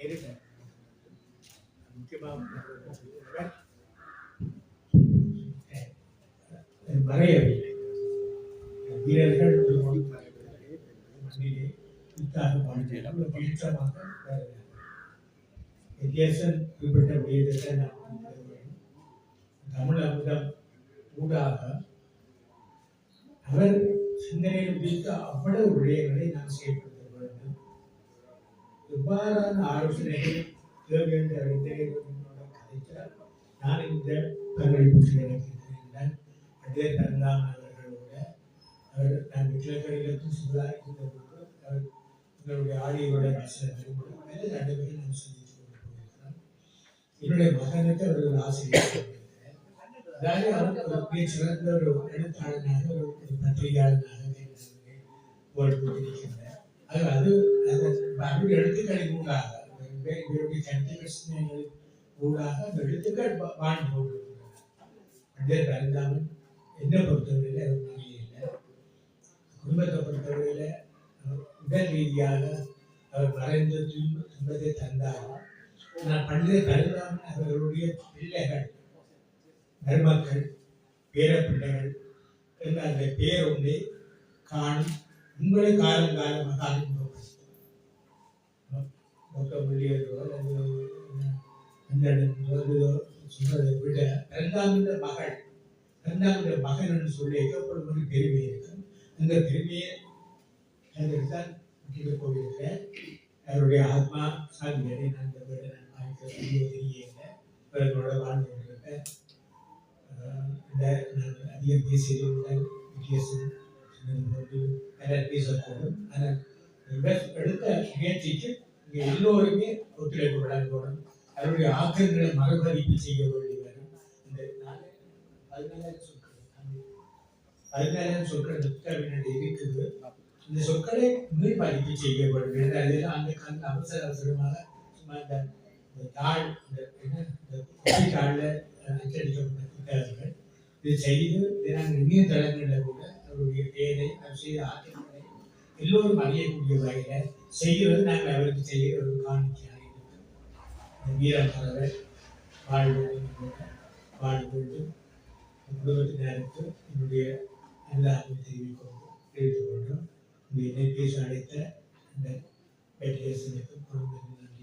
நேரிட்ட முக்கியமாக மறையவில்லை வீரர்கள் ஒரு மொழி மண்ணிலே வித்தாக வாழ்க்கையில் பீற்றமாக வித்தியாசம் குறிப்பிட்ட விடயத்தை நாம் தமிழ் அமுதம் ஊடாக அவர் சிந்தனையில் அவ்வளவு விடயங்களை நாம் செய்யப்படும் அவ்வாறான ஆலோசனைகள் தேவை என்று அறிந்தேன் என்னோட கதைத்தார் நான் இந்த பங்களிப்பு செய்ய அதே தந்தான் அவர்களோட அவர் நான் விக்கிரகர்களுக்கும் சுதாரிக்கின்ற போது அவர் எங்களுடைய ஆடியோட வசனங்களும் ரெண்டு பேரும் நான் சந்தித்து கொண்டு போயிருக்கிறேன் என்னுடைய மகனுக்கு அவர் ஒரு ஆசிரியர் அதாவது அவர் சிறந்த ஒரு எழுத்தாளனாக ஒரு பத்திரிகையாளனாகவே பத்திரிகையாளனாக ஓடிக்கொண்டிருக்கின்றார் அது அது அது அவருடைய எழுத்துக்களின் ஊடாக இவருடைய இவருடைய கருத்துக்கள் சிந்தனைகளின் ஊடாக அந்த எழுத்துக்கள் வாழ்ந்து கொண்டிருக்கின்றன அண்டே பரிந்தாமன் என்னை பொறுத்தவரையில் அவர் நகையே இல்லை குடும்பத்தை பொறுத்தவரையில் உடல் ரீதியாக அவர் மறைந்த துன்ப துன்பத்தை தந்தார் நான் பண்டித பரிந்தாமன் அவர்களுடைய பிள்ளைகள் மருமக்கள் பேரப்பிள்ளைகள் என்ற அந்த பேரொன்றை காணும் உங்களை காலம் காலமாக அறிமுகப்படுத்தும் டாக்டர் முள்ளியதோ அந்த இடத்துல விட இரண்டாமிட மகள் இரண்டாமிட மகன் என்று சொல்லி எப்பொழுது ஒரு பெருமை இருக்கும் அந்த பெருமையை அதற்குத்தான் விட்டு போயிருக்கிறேன் அவருடைய ஆத்மா சாந்தியடை நான் இந்த வீடு நான் பார்க்க தெரியல இவர்களோட வாழ்ந்து கொண்டிருப்பேன் நான் அதிகம் பேசியிருந்தால் வித்தியாசம் பேசக்கூடும். ஆனால் எடுத்த முயற்சிக்கு இங்கே எல்லோருமே ஒத்துழைப்பு வழங்கணும் அவருடைய ஆக்கங்களை மறுபதிப்பு செய்ய வேண்டி வரும் இந்த நாலு பதினாலாயிரம் சொற்கள் பதினாலாயிரம் சொற்கள் புத்தகங்கள் இருக்குது. இந்த சொற்களை மீள்பதிப்பு செய்ய வேண்டும் அதில் அந்த காலத்தில் அவசர அவசரமாக சும்மா இந்த தாழ் இந்த என்ன இந்த குப்பை அச்சடிக்கப்பட்ட புத்தகங்கள். இதை செய்து இதை நாங்கள் இணையதளங்களில் கூட அவருடைய பெயரை அவர் செய்த ஆற்றல்களை எல்லோரும் அறியக்கூடிய வகையில செய்கிறது நாங்கள் அவருக்கு செய்கிற ஒரு காணிக்கையாக இருக்கிறோம் இந்த வீரமரவர் வாழ்வு வாழ்வு கொண்டு குடும்பத்தினருக்கு என்னுடைய எல்லாருமே தெரிவிக்கொண்டு தெரிவித்துக் கொண்டோம் இந்த என்னை பேச அழைத்த இந்த பேட்டியரசனுக்கு குடும்பத்தினர்